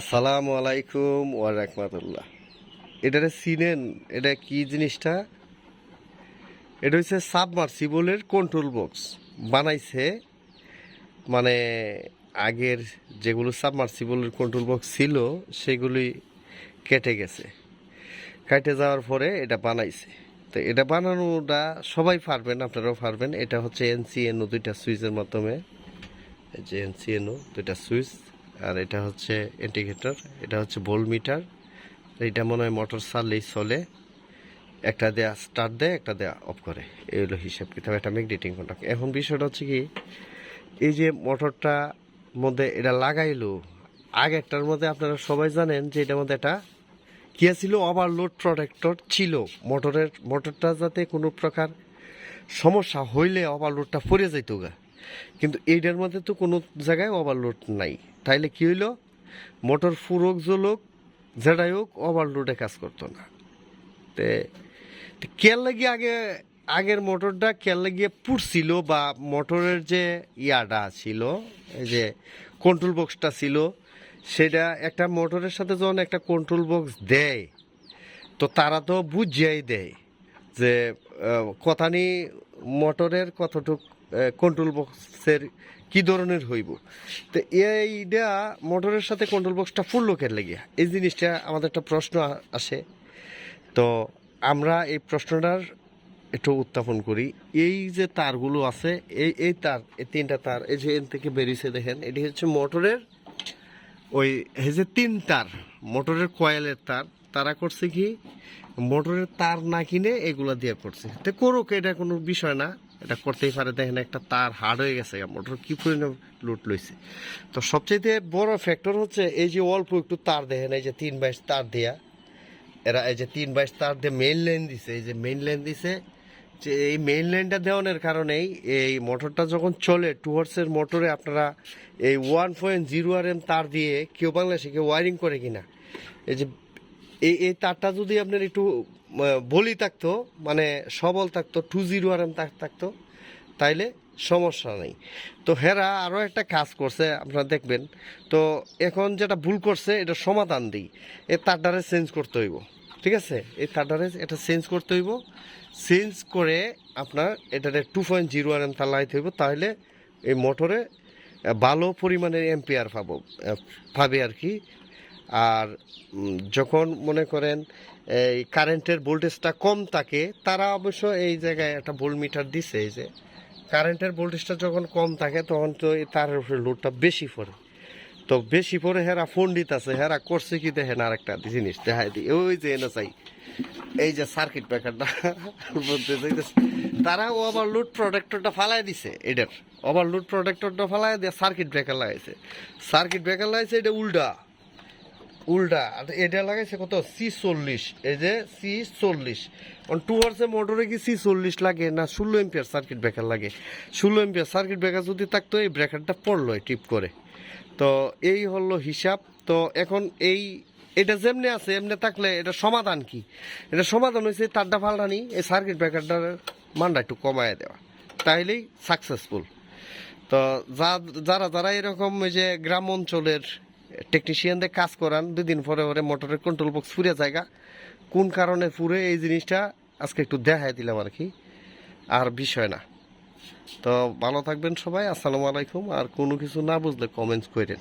আসসালামু আলাইকুম রাহমাতুল্লাহ। এটারে চিনেন এটা কি জিনিসটা? এটা হচ্ছে সাবমার্সিবলের কন্ট্রোল বক্স বানাইছে মানে আগের যেগুলো সাবমার্সিবলের কন্ট্রোল বক্স ছিল সেগুলি কেটে গেছে। কেটে যাওয়ার পরে এটা বানাইছে। তো এটা বানানোটা সবাই পারবেন, আপনারাও পারবেন। এটা হচ্ছে এনসিএনও দুইটা সুইচের মাধ্যমে। যে এনসিএনও দুইটা সুইচ। আর এটা হচ্ছে ইন্ডিকেটর, এটা হচ্ছে বোল মিটার এটা মনে হয় মোটর চাললেই চলে, একটা দেয়া স্টার্ট দেয়, একটা দেয়া অফ করে। এই হলো হিসাব কিতাব, একটা ম্যাগনেটিং কন্ট্যাক্ট এখন বিষয়টা হচ্ছে কি, এই যে মোটরটা মধ্যে এটা লাগাইলো আগেরটার মধ্যে আপনারা সবাই জানেন যে এটার মধ্যে একটা কি ছিল ওভারলোড প্রোটেক্টর ছিল। মোটরের, মোটরটা যাতে কোনো প্রকার সমস্যা হইলে ওভারলোডটা পড়ে যাইত গা। কিন্তু এইটার মধ্যে তো কোনো জায়গায় ওভারলোড নাই। তাইলে কি হইল? মোটর ফুরক জলক যেটাই হোক ওভারলোডে কাজ করতো না। তে কেয়ার লাগিয়ে আগে, আগের মোটরটা কেয়ার লাগিয়ে পুড়ছিল বা মোটরের যে ইয়াটা ছিল, এই যে কন্ট্রোল বক্সটা ছিল, সেটা একটা মোটরের সাথে যখন একটা কন্ট্রোল বক্স দেয়, তো তারা তো বুঝিয়াই দেয় যে কথানি মোটরের কতটুক কন্ট্রোল বক্সের কি ধরনের হইব? তো এইটা মোটরের সাথে কন্ট্রোল বক্সটা ফুল লোকের লেগে এই জিনিসটা আমাদের একটা প্রশ্ন আসে। তো আমরা এই প্রশ্নটার একটু উত্থাপন করি। এই যে তারগুলো আছে, এই এই তার, এই তিনটা তার, এই যে এন থেকে বেরিয়েছে দেখেন, এটি হচ্ছে মোটরের ওই যে তিন তার, মোটরের কয়েলের তার, তারা করছে কি মোটরের তার না কিনে এগুলা দিয়ে করছে। তো করুক, এটা কোনো বিষয় না। এটা করতেই পারে। দেখেন একটা তার হার্ড হয়ে গেছে। মোটর কি পরিমাণ লুট লইছে। তো সবচেয়ে বড় ফ্যাক্টর হচ্ছে এই যে অল্প একটু তার দেখেন, এই যে তিন বাইশ তার দেয়া। এরা এই যে তিন বাইশ তার দিয়ে মেইন লাইন দিছে। এই যে মেইন লাইন দিছে, যে এই মেইন লাইনটা দেওয়ানোর কারণেই এই মোটরটা যখন চলে টুয়ার্সের মোটরে আপনারা এই one point zero R M তার দিয়ে কেউ বাংলাদেশে কেউ ওয়ারিং করে কিনা। এই যে এই এই তারটা যদি আপনার একটু বলি থাকতো মানে সবল থাকতো টু জিরো আর এম তার থাকতো, তাইলে সমস্যা নেই। তো হেরা আরও একটা কাজ করছে, আপনারা দেখবেন। তো এখন যেটা ভুল করছে, এটা সমাধান দিই। এই তারটারে চেঞ্জ করতে হইব, ঠিক আছে? এই তারটারে এটা চেঞ্জ করতে হইব। চেঞ্জ করে আপনার এটাতে two point zero R M তার লাগাইতে হইব তাহলে এই মোটরে ভালো পরিমাণের এম্পিয়ার পাবো পাবে আর কি। আর যখন মনে করেন, এই কারেন্টের ভোল্টেজটা কম থাকে, তারা অবশ্য এই জায়গায় একটা ভোল্ট মিটার দিছে এই যে। কারেন্টের ভোল্টেজটা যখন কম থাকে, তখন তো এই তারের উপরে লোডটা বেশি পড়ে। তো বেশি পরে হেরা ফোন দিতেছে, হেরা করছে কি দেখেন আর একটা জিনিস দেখাই দিই। ওই যে এনে চাই এই যে সার্কিট ব্রেকারটা, বলতে চাইতেছে। তারা ওভারলোড প্রোটেক্টরটা ফালাই দিছে, এটার। ওভারলোড প্রোডাক্টরটা ফালাই দিয়ে সার্কিট ব্রেকার লাগাইছে। সার্কিট ব্রেকার লাগাইছে, এটা উল্টা। উল্টা। এটা লাগাইছে কত? সি চল্লিশ। এই যে সি চল্লিশ। টু আওয়ার্সে মোটরে কি সি চল্লিশ লাগে না ষোলো এম্পিয়ার সার্কিট ব্রেকার লাগে? ষোলো এম্পিয়ার সার্কিট ব্রেকার যদি থাকতো, এই ব্রেকারটা পড়ল টিপ করে। তো এই হলো হিসাব। তো এখন এই, এটা যেমনি আছে, এমনি থাকলে এটা সমাধান কি? এটা সমাধান হয়েছে তারটা ফাল্টানি, এই সার্কিট ব্রেকারটার মানটা একটু কমায় দেওয়া। তাইলেই সাকসেসফুল তো যা, যারা যারা এরকম যে গ্রাম অঞ্চলের টেকনিশিয়ানদের কাজ করান দুদিন পরে পরে মোটরের কন্ট্রোল বক্স ফুরে জায়গা কোন কারণে ফুরে, এই জিনিসটা আজকে একটু দেখাই দিলাম আর কি। আর বিষয় না। তো ভালো থাকবেন সবাই, আসসালামু আলাইকুম। আর কোনো কিছু না বুঝলে কমেন্টস করেন